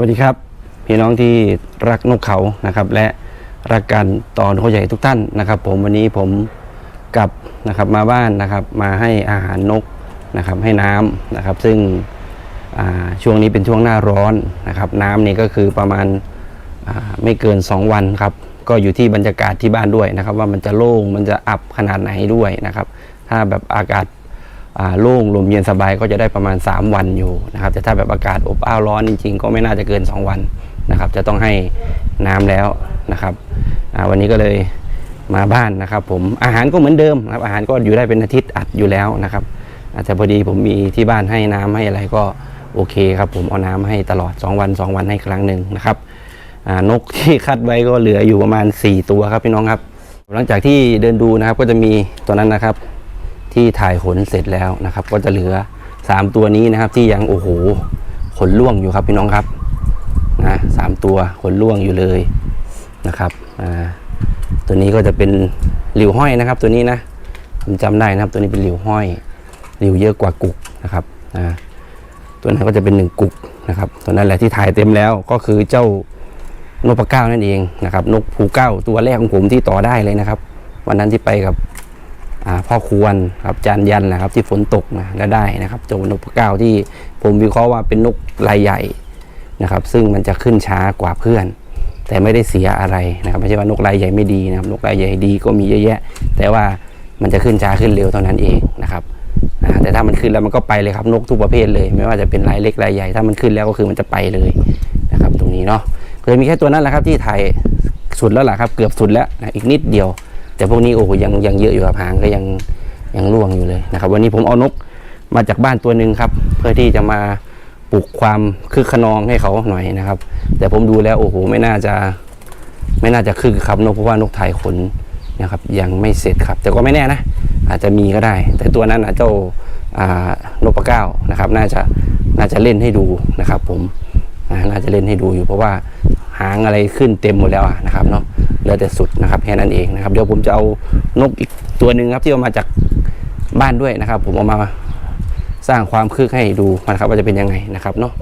วัสดีครับ พี่น้องที่รักนกเขานะครับ และรักการต่อนกใหญ่ทุกท่านนะครับ ผมวันนี้ผมกลับนะครับมาบ้านนะครับ มาให้อาหารนกนะครับให้น้ำนะครับ ซึ่งอ่าช่วงนี้เป็นช่วงหน้าร้อนนะครับ น้ำนี่ก็คือประมาณอ่าไม่เกิน 2 วันครับ ก็อยู่ที่บรรยากาศที่บ้านด้วยนะครับ ว่ามันจะโล่งมันจะอับขนาดไหนด้วยนะครับ ถ้าแบบอากาศ โล่งลมเย็นสบายก็จะได้ประมาณ 3 วันอยู่นะครับแต่ถ้าแบบอากาศอบอ้าวร้อนจริง ๆ ก็ไม่น่าจะเกิน 2 วันนะครับ จะต้องให้น้ำแล้วนะครับวันนี้ก็เลยมาบ้านนะครับ ผมอาหารก็เหมือนเดิมครับอาหารก็อยู่ได้เป็นอาทิตย์อัดอยู่แล้วนะครับอาจจะพอดีผมมีที่บ้านให้น้ำให้อะไรก็โอเคครับ ผมเอาน้ำให้ตลอด 2 วัน 2 วันให้ครั้งหนึ่งนะครับนกที่คัดไว้ก็เหลืออยู่ประมาณ 4 ตัวครับพี่น้องครับ หลังจากที่เดินดูนะครับก็จะมีตัวนั้นนะครับ ที่ถ่ายขนเสร็จแล้วนะครับ ก็จะเหลือ 3 ตัวนี้นะครับ ที่ยังโอ้โหขนล่วงอยู่ครับพี่น้องครับนะสามตัวขนล่วงอยู่เลยนะครับอ่าตัวนี้ก็จะเป็นหลิวห้อยนะครับ ตัวนี้นะผมจำได้นะครับ ตัวนี้เป็นหลิวห้อยหลิวเยอะกว่ากุกนะครับอ่าตัวนั้นก็จะเป็นหนึ่งกุกนะครับตัวนั้นแหละที่ถ่ายเต็มแล้วก็คือเจ้านกปลาเก้านั่นเองนะครับ นกผูเก้าตัวแรกของผมที่ต่อได้เลยนะครับ วันนั้นที่ไปกับ พ่อควรครับจานยันนะครับที่ฝนตกนะแล้วได้นะครับเจ้านกพะเก้าที่ผมวิเคราะห์ว่าเป็นนกลายใหญ่นะครับ ซึ่งมันจะขึ้นช้ากว่าเพื่อน แต่ไม่ได้เสียอะไรนะครับไม่ใช่ว่านกลายใหญ่ไม่ดีนะครับนกลายใหญ่ดีก็มีเยอะแยะ แต่ว่ามันจะขึ้นช้าขึ้นเร็วเท่านั้นเองนะครับแต่ถ้ามันขึ้นแล้วมันก็ไปเลยครับนกทุกประเภทเลย ไม่ว่าจะเป็นลายเล็กลายใหญ่ถ้ามันขึ้นแล้วก็คือมันจะไปเลยนะครับ ตรงนี้เนาะเคยมีแค่ตัวนั้นแหละครับที่ถ่ายสุดแล้วล่ะครับ เกือบสุดแล้วนะอีกนิดเดียว แต่พวกนี้โอ้โหยังยังเยอะอยู่ครับหางก็ยังยังร่วงอยู่เลยนะครับ วันนี้ผมเอานกมาจากบ้านตัวหนึ่งครับ เพื่อที่จะมาปลุกความคึกขนองให้เขาหน่อยนะครับ แต่ผมดูแล้วโอ้โหไม่น่าจะไม่น่าจะคึกครับนกเพราะว่านกถ่ายขนนะครับ ยังไม่เสร็จครับ แต่ก็ไม่แน่นะ อาจจะมีก็ได้ แต่ตัวนั้นนะเจ้าอ่านกปลาเก้านะครับ น่าจะน่าจะเล่นให้ดูนะครับ ผมน่าจะเล่นให้ดูอยู่เพราะว่าหางอะไรขึ้นเต็มหมดแล้วนะครับเนาะ เหลือแต่สุดนะครับแค่นั้นเองนะครับเดี๋ยวผมจะเอานกอีกตัวหนึ่งครับที่เอามาจากบ้านด้วยนะครับ ผมเอามาสร้างความคึกให้ดูนะครับว่าจะเป็นยังไงนะครับเนาะ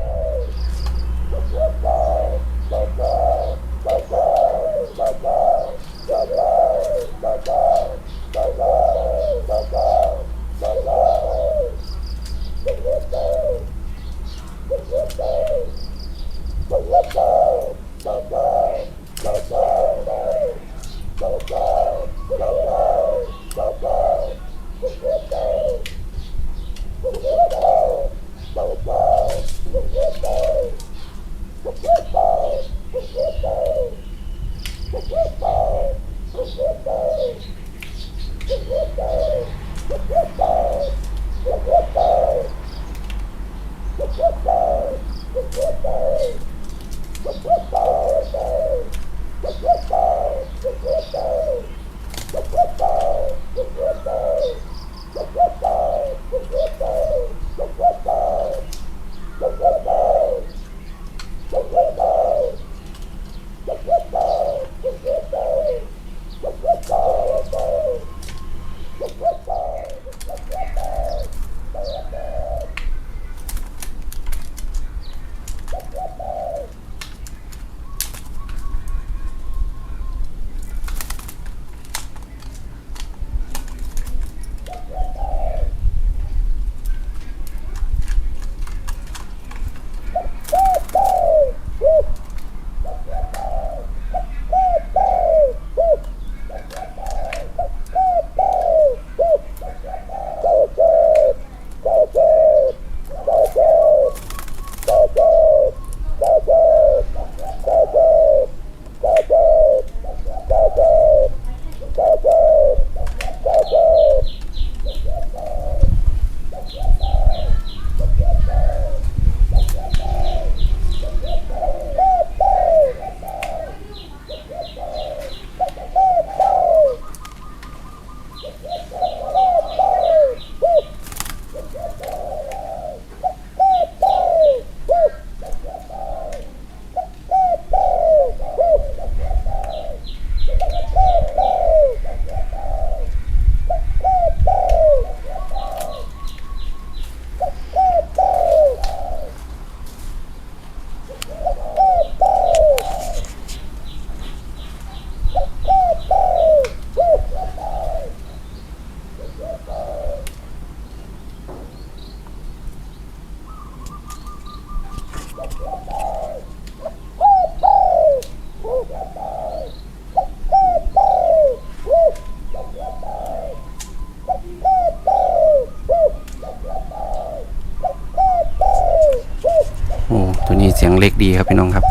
ตัวนี้เสียงเล็กดีครับพี่น้องครับ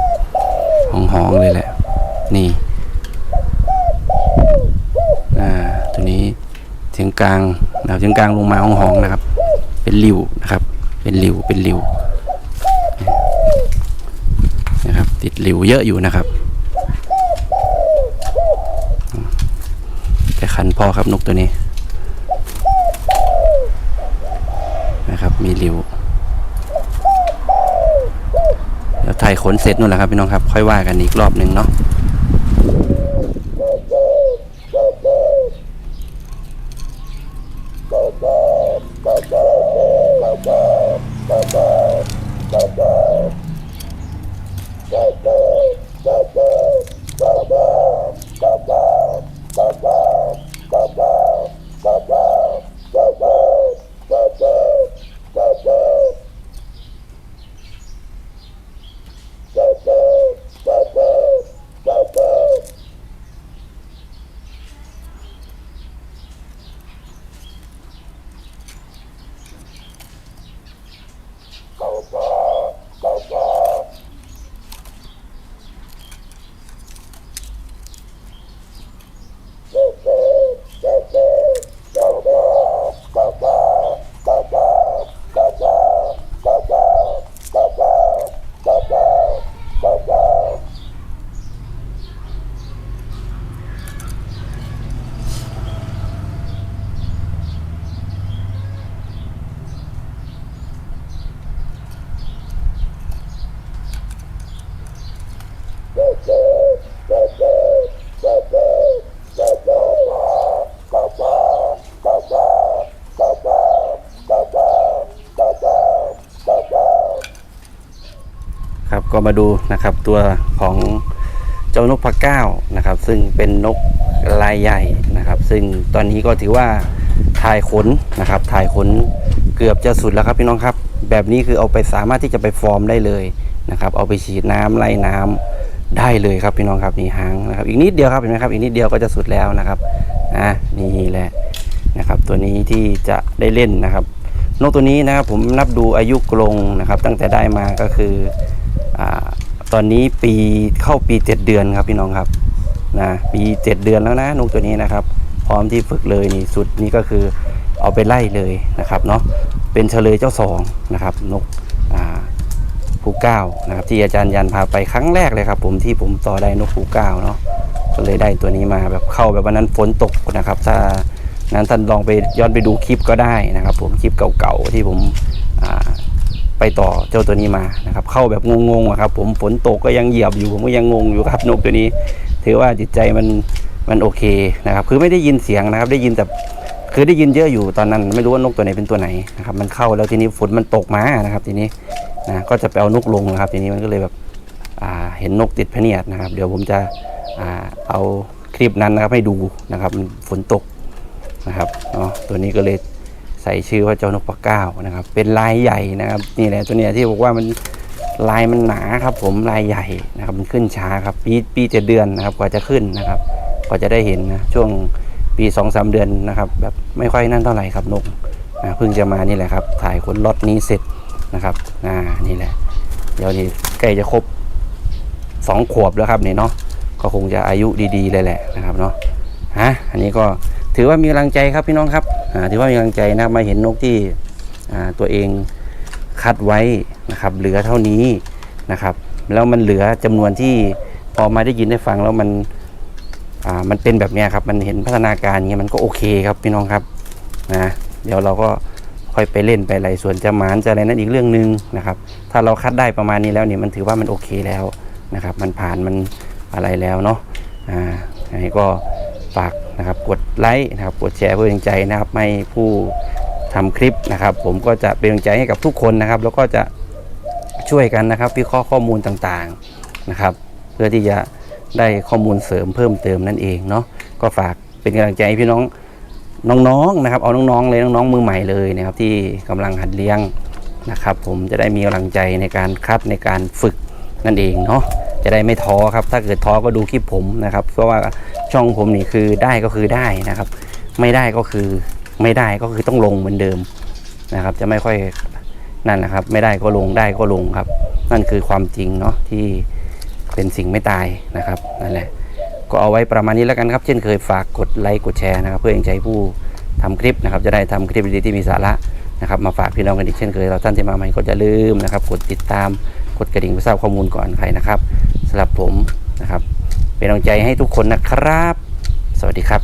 หองหองเลยแหละ นี่อ่าตัวนี้เสียงกลางนะครับเสียงกลางลงมาหองหองนะครับ เป็นริวนะครับ เป็นริวเป็นริวนะครับ ติดริวเยอะอยู่นะครับ แต่คันพ่อครับนกตัวนี้ นะครับ มีริว เดี๋ยวถ่ายขนเสร็จนู่นแหละครับพี่น้องครับ ค่อยว่ากันอีกรอบหนึ่งเนาะ ก็มาดูนะครับตัวของเจ้านกพะเก้านะครับ ซึ่งเป็นนกลายใหญ่นะครับ ซึ่งตอนนี้ก็ถือว่าถ่ายขนนะครับ ถ่ายขนเกือบจะสุดแล้วครับพี่น้องครับ แบบนี้คือเอาไปสามารถที่จะไปฟอร์มได้เลยนะครับ เอาไปฉีดน้ำไล่น้ำได้เลยครับพี่น้องครับนี่หางนะครับ อีกนิดเดียวครับเห็นไหมครับ อีกนิดเดียวก็จะสุดแล้วนะครับอะนี่แหละนะครับ ตัวนี้ที่จะได้เล่นนะครับนกตัวนี้นะครับผมนับดูอายุกรงนะครับ ตั้งแต่ได้มาก็คือ ตอนนี้ปีเข้าปี7เดือนครับพี่น้องครับนะปี7เดือนแล้วนะนกตัวนี้นะครับ พร้อมที่ฝึกเลยนี่สุดนี้ก็คือเอาไปไล่เลยนะครับเนาะเป็นเฉลยเจ้าสองนะครับนกอ่าภูเก้านะครับที่อาจารย์ยันพาไปครั้งแรกเลยครับ ผมที่ผมต่อได้นกภูเก้าเนาะก็เลยได้ตัวนี้มาแบบเข้าแบบวันนั้นฝนตกนะครับ ถ้านั้นท่านลองไปย้อนไปดูคลิปก็ได้นะครับ ผมคลิปเก่าๆที่ผม ไปต่อเจ้าตัวนี้มานะครับเข้าแบบงงๆอะครับผมฝนตกก็ยังเหยียบอยู่ผมก็ยังงงอยู่ครับนกตัวนี้ ถือว่าจิตใจมันมันโอเคนะครับคือไม่ได้ยินเสียงนะครับได้ยินแต่คือได้ยินเยอะอยู่ตอนนั้น ไม่รู้ว่านกตัวไหนเป็นตัวไหนนะครับมันเข้าแล้วทีนี้ฝนมันตกมานะครับทีนี้นะก็จะไปเอานกลงนะครับ ทีนี้มันก็เลยแบบอ่าเห็นนกติดพเนียดนะครับ เดี๋ยวผมจะอ่าเอาคลิปนั้นนะครับให้ดูนะครับฝนตกนะครับเนาะตัวนี้ก็เลย ใส่ชื่อว่าเจ้านกปะเก้านะครับ เป็นลายใหญ่นะครับนี่แหละตัวเนี้ยที่บอกว่ามันลายมันหนาครับผมลายใหญ่นะครับมันขึ้นช้าครับปีปีเจ็ดเดือนนะครับกว่าจะขึ้นนะครับกว่าจะได้เห็นนะช่วงปีสองสามเดือนนะครับแบบไม่ค่อยนั่นเท่าไหร่ครับนกนะเพิ่งจะมานี่แหละครับถ่ายคนล็อตนี้เสร็จนะครับอ่านี่แหละ เดี๋ยวนี้ใกล้จะครบสองขวบแล้วครับนี่เนาะก็คงจะอายุดีๆเลยแหละนะครับเนาะฮะอันนี้ก็ ถือว่ามีกำลังใจครับพี่น้องครับถือว่ามีกำลังใจนะครับมาเห็นนกที่ตัวเองคัดไว้นะครับ เหลือเท่านี้นะครับ แล้วมันเหลือจำนวนที่พอมาได้ยินได้ฟังแล้วมันมันเป็นแบบนี้ครับมันเห็นพัฒนาการเงี้ยมันก็โอเคครับพี่น้องครับนะเดี๋ยวเราก็ค่อยไปเล่นไปอะไรส่วนจะหมานจะอะไรนั้นอีกเรื่องหนึ่งนะครับ ถ้าเราคัดได้ประมาณนี้แล้วเนี่ยมันถือว่ามันโอเคแล้วนะครับ มันผ่านมันอะไรแล้วเนาะอ่าอันนี้ก็ฝาก นะครับ กดไลค์นะครับกดแชร์เพื่อเป็นกำลังใจนะครับให้ผู้ทำคลิปนะครับ ผมก็จะเป็นกำลังใจให้กับทุกคนนะครับ แล้วก็จะช่วยกันนะครับวิเคราะห์ข้อมูลต่างๆนะครับ เพื่อที่จะได้ข้อมูลเสริมเพิ่มเติมนั่นเองเนาะก็ฝากเป็นกำลังใจให้พี่น้องน้องๆนะครับ เอาน้องๆเลยน้องๆมือใหม่เลยนะครับ ที่กำลังหัดเลี้ยงนะครับ ผมจะได้มีกำลังใจในการคัดในการฝึกนั่นเองเนาะ จะได้ไม่ท้อครับ ถ้าเกิดท้อก็ดูคลิปผมนะครับ เพราะว่าช่องผมนี่คือได้ก็คือได้นะครับ ไม่ได้ก็คือไม่ได้ก็คือต้องลงเหมือนเดิมนะครับ จะไม่ค่อยนั่นแหละครับ ไม่ได้ก็ลงได้ก็ลงครับ นั่นคือความจริงเนาะที่เป็นสิ่งไม่ตายนะครับนั่นแหละก็เอาไว้ประมาณนี้แล้วกันครับ เช่นเคยฝากกดไลค์กดแชร์นะครับ เพื่อเองใจผู้ทำคลิปนะครับ จะได้ทำคลิปดีๆที่มีสาระนะครับ มาฝากพี่น้องกันอีกเช่นเคยเราท่านที่มาใหม่ก็จะลืมนะครับ กดติดตามกดกระดิ่งเพื่อทราบข้อมูลก่อนใครนะครับำหรับผมนะครับ เป็นกำลังใจให้ทุกคนนะครับ สวัสดีครับ